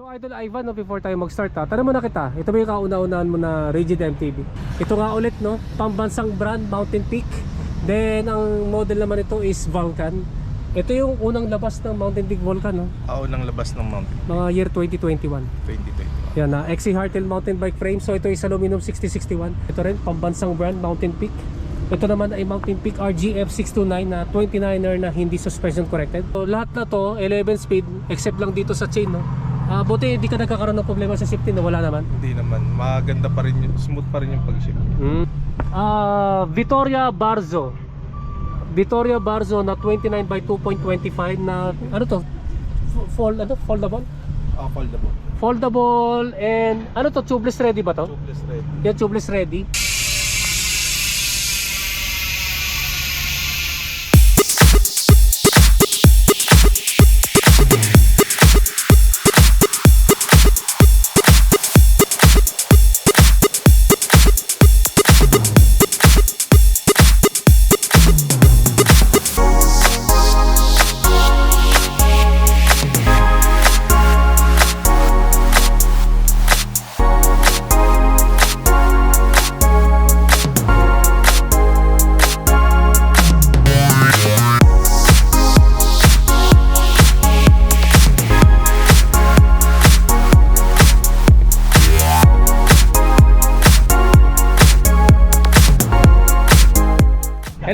So Idol Ivan, no, before tayo mag-start ha, tanong mo na kita, ito ba yung kauna-unahan mo na Rigid MTB? Ito nga ulit no, pambansang brand Mountain Peak. Then ang model naman ito is Vulcan. Ito yung unang labas ng Mountain Peak Vulcan no, Ako nang labas ng mountain mga year 2021. 2020. Yan na, XC Hartel mountain bike frame. So ito is aluminum 6061. Ito rin pambansang brand Mountain Peak. Ito naman ay Mountain Peak RGF 629 na 29er na hindi suspension corrected. So lahat na to 11 speed except lang dito sa chain no. Ah, buti hindi ka nagkakaroon ng problema sa safety no, wala naman. Hindi naman, maganda pa rin yung, smooth pa rin yung pag-ship. Mm. Ah, Vittoria Barzo. Vittoria Barzo na 29 by 2.25 na ano to? F- Fold ano? Foldable? Ah, foldable. Foldable and ano to? Tubeless ready ba to? Tubeless red. Yan, tubeless ready.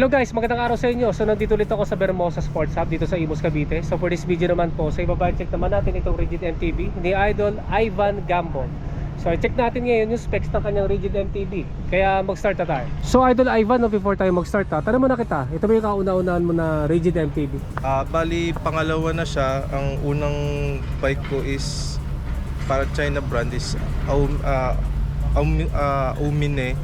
Hello guys, magandang araw sa inyo. So nandito ulit ako sa Bermosa Sports Hub dito sa Imus Cavite. So for this video naman po, sa ibaba check naman natin itong Rigid MTB ni Idol Ivan Gambo. So check natin ngayon yung specs ng kanyang Rigid MTB. Kaya mag-start na tayo. So Idol Ivan, no, before tayo mag-start ha, tanong mo na kita, ito ba yung kauna-unahan mo na Rigid MTB? Ah, bali pangalawa na siya. Ang unang bike ko is para China brand is Aum, ah, Aum, ah, Umine.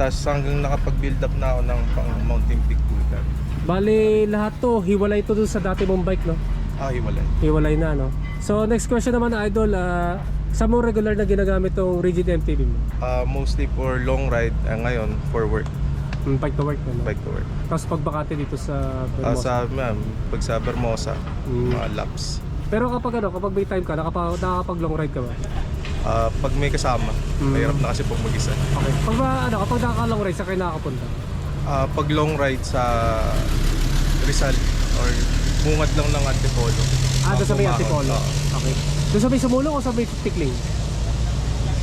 Tapos hanggang nakapag-build up na ako ng pang Mountain Peak Vulcan. Bali lahat to, hiwalay to dun sa dati mong bike no? Ah, hiwalay. Hiwalay na no? So next question naman Idol, ah, sa mo regular na ginagamit tong Rigid MTB mo? Ah, mostly for long ride. Ah, ngayon, for work. Hmm, bike to work no? Bike to work. Tapos pagbakate dito sa Bermosa. sa, ma'am, pag sa Bermosa, Mm. mga laps. Pero kapag ano, kapag may time ka, nakapa, nakakapag long ride ka ba? Ah, pag may kasama, Mm. mahirap na kasi pag mag-isa. Okay. Pag ba, ano, kapag nakaka long ride, sa kayo nakakapunta? Ah, pag long ride sa Rizal or bungad lang ng Antipolo. Ah, doon sa may Antipolo. oo. Okay. Doon sa may sumulong o sa may tikling?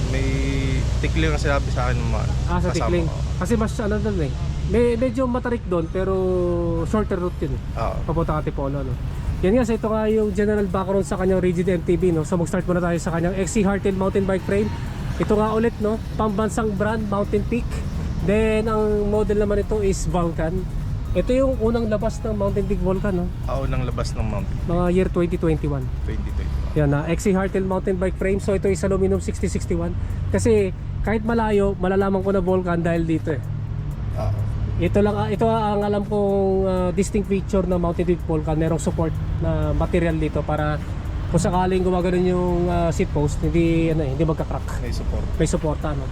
may tikling ang sinabi sa akin mga Ah, sa kasama tikling. Kasi mas ano doon eh. May, medyo matarik doon, pero shorter route yun eh. Oo. Papunta ka Antipolo, no? Yan nga, so ito nga yung general background sa kanyang rigid MTB, no? So mag-start muna tayo sa kanyang XC Hartel mountain bike frame. Ito nga ulit, no? Pambansang brand, Mountain Peak. Then, ang model naman ito is Vulcan. Ito yung unang labas ng Mountain Peak Vulcan, no? Ako nang labas ng mountain Mga year 2021. 2020. Yan na, XC Hartel mountain bike frame. So ito is aluminum 6061. Kasi kahit malayo, malalaman ko na Vulcan dahil dito eh. Ito lang ah, ito ang alam kong ah, distinct feature ng Mountain Dew Vulcan, merong support na material dito para kung sakaling gumagano yung ah, seat post, hindi ano, hindi magka-crack. May support. May suporta no.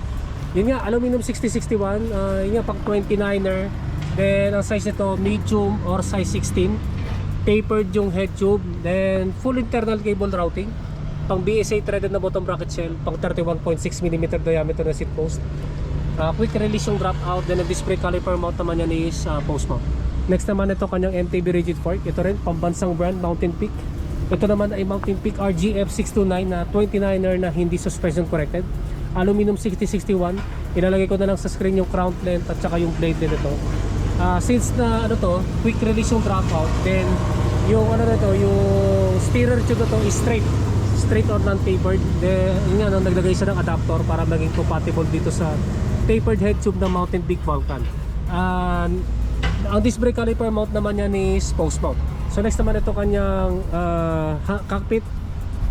Yun nga, aluminum 6061, uh, yun nga pang 29er. Then ang size nito medium or size 16. Tapered yung head tube, then full internal cable routing. Pang BSA threaded na bottom bracket shell, pang 31.6 mm diameter na seat post. Uh, quick release yung drop out, then ang brake caliper mount naman yan is uh, post mount. Next naman ito kanyang MTB rigid fork. Ito rin pambansang brand Mountain Peak. Ito naman ay Mountain Peak RGF 629 na 29er na hindi suspension corrected. Aluminum 6061. Ilalagay ko na lang sa screen yung crown length at saka yung blade din ito. Ah, since na ano to, quick release yung drop out, then yung ano na to, yung steerer tube to is straight straight or non-tapered. Then, yun nga, no, naglagay siya ng adapter para maging compatible dito sa tapered head tube ng Mountain Peak Vulcan. And, ang disc brake caliper mount naman yan is post mount. So next naman ito kanyang ha- cockpit.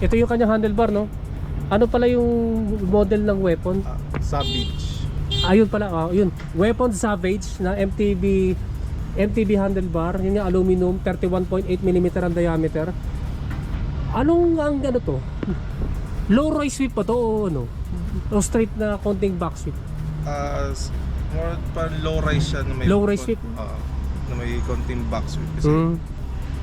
Ito yung kanyang handlebar, no? Ano pala yung model ng weapon? Ah, Savage. Ayun pala, oh, yun. Weapon Savage na MTB MTB handlebar, yun yung aluminum, 31.8 mm ang diameter. Anong ang ano to? Low rise sweep pa to o ano? O straight na konting back sweep? Ah, s- more pa low rise siya na may Low rise sweep? Oo. na may konting back sweep kasi Mm.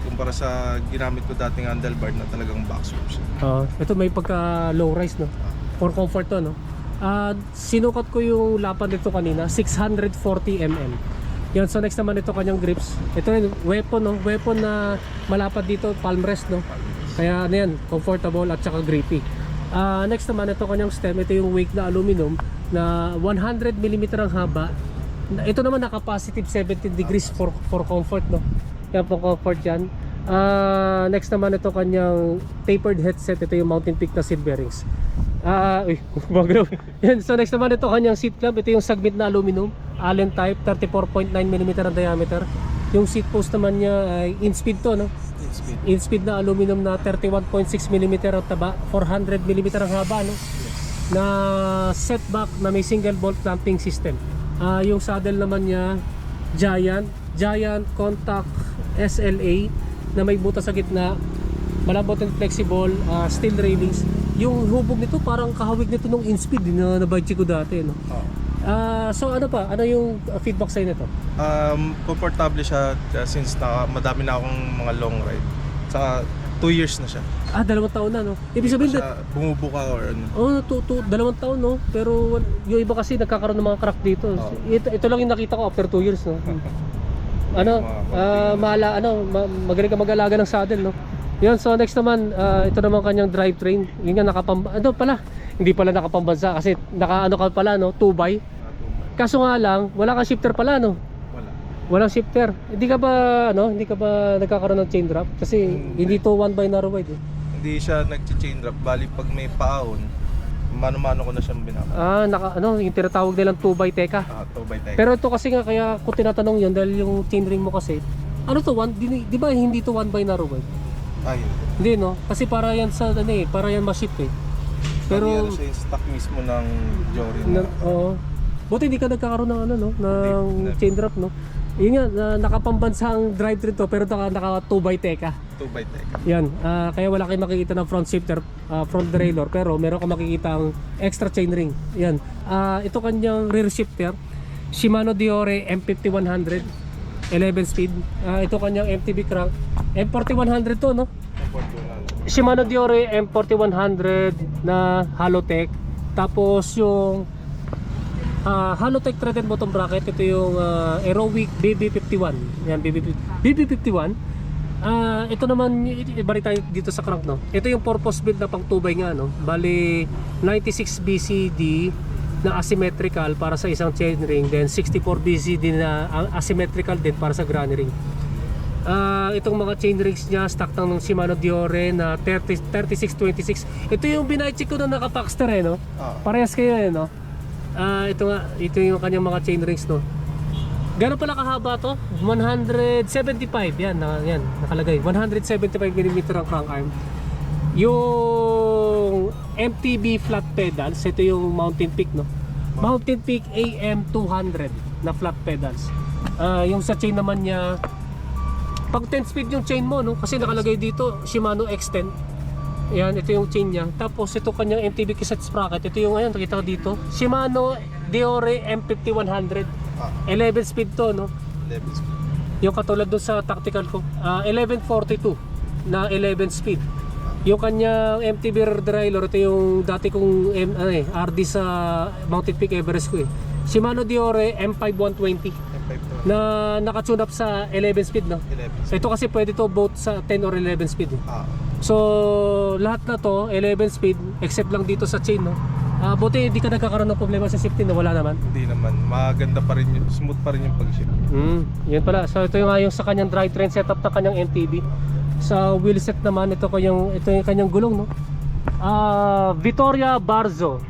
kumpara sa ginamit ko dating handlebar na talagang backstrap siya. Ah, ito may pagka low rise no. For comfort to no. Ah, sinukat ko yung lapad nito kanina, 640 mm. Yan, so next naman ito kanyang grips. Ito rin, weapon no, weapon na malapad dito, palm rest no. Kaya ano yan, comfortable at saka grippy. Ah, next naman ito kanyang stem, ito yung wake na aluminum na 100 mm ang haba. Ito naman naka positive 17 degrees for for comfort no. Yan po comfort yan. Ah, next naman ito kanyang tapered headset, ito yung Mountain Peak na seat bearings. Ah, uy, bagro. Yan, so next naman ito kanyang seat clamp, ito yung segment na aluminum, Allen type, 34.9 mm ang diameter. Yung seat post naman niya ay in speed to, no? In speed na aluminum na 31.6 mm ang taba, 400 mm ang haba, no? Na setback na may single bolt clamping system. Ah, yung saddle naman niya Giant, Giant Contact SLA na may butas sa gitna, malambot and flexible, ah, steel railings. Yung hubog nito parang kahawig nito nung in-speed na nabudget ko dati, no? Ah, so ano pa? Ano yung uh, feedback sa'yo nito? Um, komportable siya uh, since na, madami na akong mga long ride. Saka 2 years na siya. Ah, dalawang taon na, no? Ibig sabihin, Siya bumubuka or ano. Oh, to, to, dalawang taon no. Pero yung iba kasi nagkakaroon ng mga crack dito. Oo. Ito, ito lang yung nakita ko after 2 years no. ano, ah maala ano, ma- magaling ka mag-alaga ng saddle no. Yun, so next naman, ah, ito naman kanyang drivetrain. Yun nga nakapam ano pala, hindi pala nakapambansa kasi naka ano ka pala no, 2 by. Kaso nga lang, wala kang shifter pala no. Wala. Walang shifter. Hindi ka ba ano, hindi ka ba nagkakaroon ng chain drop? Kasi hindi to 1 by narrow wide. Eh. Hindi siya nag-chain drop. Bali pag may paahon, mano-mano ko na siyang binaka. Ah, naka ano, yung tinatawag nilang 2 by teka. Ah, 2 by tech. Pero ito kasi nga kaya ko tinatanong yun dahil yung chainring mo kasi ano to one di, di ba hindi to one by narrow wide? Ayun. Hindi no kasi para yan sa ano eh para yan ma-ship eh. Pero Pero siya yung stock mismo ng Jory na, oo. Buti hindi ka nagkakaroon ng ano no ng Hindi. chain drop no. Yun nga na, nakapambansang drivetrain to pero naka, naka 2 by teka. 2 by tech. Yan, ah, kaya wala kayong makikita ng front shifter, ah, front derailleur, pero meron kang makikita ang extra chainring. Yan. Ah, ito kanyang rear shifter, Shimano Diore M5100, 11 speed. Ah, ito kanyang MTB crank, M4100 to, no? Shimano Diore M4100 na Halotech. Tapos yung ah Halotech threaded bottom bracket, ito yung ah, Aerowick BB51. Yan, BB, BB51. Ah, ito naman i- ibalik tayo dito sa crank no. Ito yung purpose build na pang tubay nga no. Bali 96 BCD na asymmetrical para sa isang chainring then 64 BCD na ah, asymmetrical din para sa granny ring. Ah, itong mga chain rings niya stock ng Shimano Diore na 30 3626. Ito yung binaycheck ko na naka-Paxter eh no. Ah. Parehas kayo eh no. Ah, ito nga, ito yung kanyang mga chain rings no. Gano'n pala kahaba to? 175 yan, na, yan nakalagay. 175 mm ang crank arm. Yung MTB flat pedals, ito yung Mountain Peak no. Mountain Peak AM 200 na flat pedals. Ah, yung sa chain naman niya pag 10 speed yung chain mo no? Kasi nakalagay dito Shimano X10 yan ito yung chain niya. Tapos ito kanyang MTB cassette sprocket. Ito yung ayan nakita ko dito. Shimano Diore M5100 Ah, 11 speed to no? Levels. yung katulad doon sa tactical ko. Ah, 1142 na 11 speed. Yung kanyang MTB rear derailleur ito yung dati kong M, ano eh, RD sa Mountain Peak Everest ko eh. Shimano Diore M5120 M5 to. na naka-tune up sa 11 speed no 11. So ito kasi pwede to both sa 10 or 11 speed. eh. Ah, So lahat na to 11 speed except lang dito sa chain no. Ah buti hindi ka nagkakaroon ng problema sa safety na wala naman. hindi naman. Maganda pa rin yung, smooth pa rin yung pag-ship. Mm, yun pala. So ito yung nga yung sa kanyang drivetrain setup ng kanyang MTB. Sa wheel set naman ito ko yung ito yung kanyang gulong no. Ah Vittoria Barzo.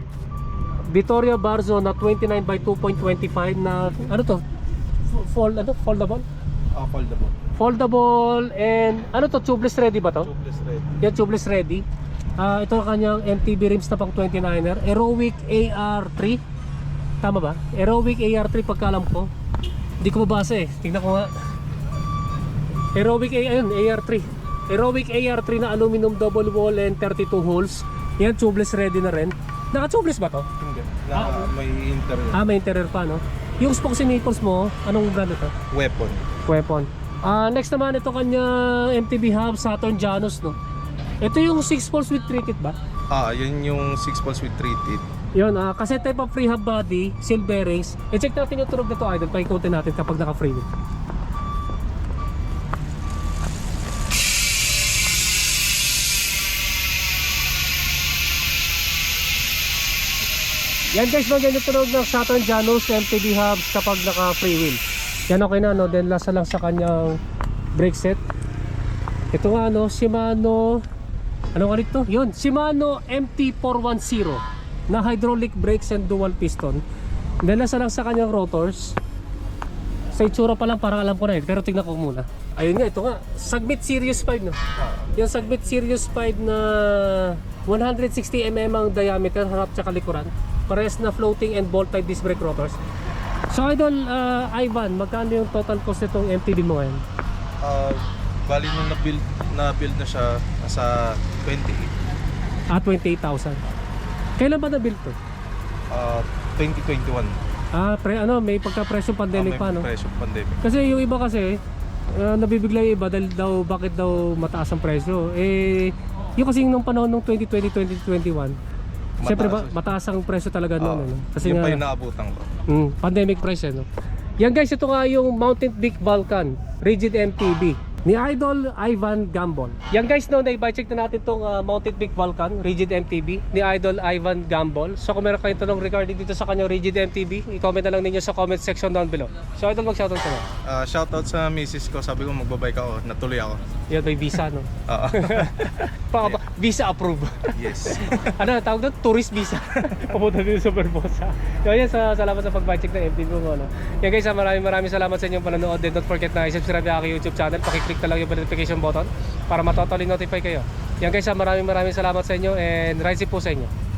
Vittoria Barzo na 29 by 2.25 na ano to? Fold ano foldable? Ah, foldable. Foldable and ano to tubeless ready ba to? Tubeless red. Yan, tubeless ready. Ah, ito ang kanyang MTB rims na pang 29er. Aerowick AR3. Tama ba? Aerowick AR3 pagkalam ko. Hindi ko mabasa eh. Tingnan ko nga. Aerowick ayun, AR3. Aerowick AR3 na aluminum double wall and 32 holes. Yan, tubeless ready na rin. Naka-tubeless ba to? Hindi. Na Ah. may interior. Ah, may interior pa, no? Yung spokes and nipples mo, anong brand ito? Weapon. Weapon. Ah, next naman ito kanya MTB hub Saturn Janus no. Ito yung 6 poles with 3 kit ba? Ah, yun yung 6 pulse with 3 teeth. Yun, ah, kasi type of free hub body, seal bearings. I-check natin yung tunog nito idol, paikutin natin kapag naka-free. Yan guys, magyan yung tunog ng Saturn Janus MTB hubs kapag naka-free wheel. Yan okay na no, then lasa lang sa kanyang brake set. Ito nga no, Shimano ano nga nito? Yun, Shimano MT410 na hydraulic brakes and dual piston. Nalasa lang sa kanyang rotors. Sa itsura pa lang parang alam ko na eh, pero tignan ko muna. Ayun nga, ito nga. Submit Series 5 no. Yung Submit Series 5 na 160mm ang diameter, harap tsaka likuran. Parehas na floating and bolt type disc brake rotors. So idol, uh, Ivan, magkano yung total cost nitong MTB mo ngayon? Ah, bali nung na-build, na-build na siya nasa 28. Ah, 28,000. Kailan ba na-build to? Ah, 2021. Ah, pre, ano, may pagka-presyo pandemic Ah, pa, may no? Presyo pandemic. Kasi yung iba kasi, uh, nabibigla yung iba dahil daw, bakit daw mataas ang presyo. Eh, yung kasi nung panahon ng 2020-2021, Siyempre ba, Mataas. ang presyo talaga noon. Ano? Kasi yun nga, pa yung naabutan ko. mm, pandemic price eh, no? Yan guys, ito nga yung Mountain Peak Vulcan Rigid MTB ni Idol Ivan Gambol. Yan guys, no, na check na natin tong uh, Mountain Peak Vulcan Rigid MTB ni Idol Ivan Gambol. So kung meron kayong tanong regarding dito sa kanyang Rigid MTB, i-comment na lang ninyo sa comment section down below. So Idol, mag-shoutout ka na. Ah, shoutout sa misis ko. Sabi ko magbabike ako. Natuloy ako. Yan, may visa, no? Ah, Pa, visa approve. yes. ano tawag doon? Tourist visa. Papunta dito sa Barbosa. So yan, sa, salamat sa pag-check ng MTV mo. No? Yan guys, ah, maraming maraming salamat sa inyong panonood. And don't forget na i-subscribe aking YouTube channel. Pakiclick na lang yung notification button para matotally notify kayo. Yan guys, ah, maraming maraming salamat sa inyo and ride safe po sa inyo.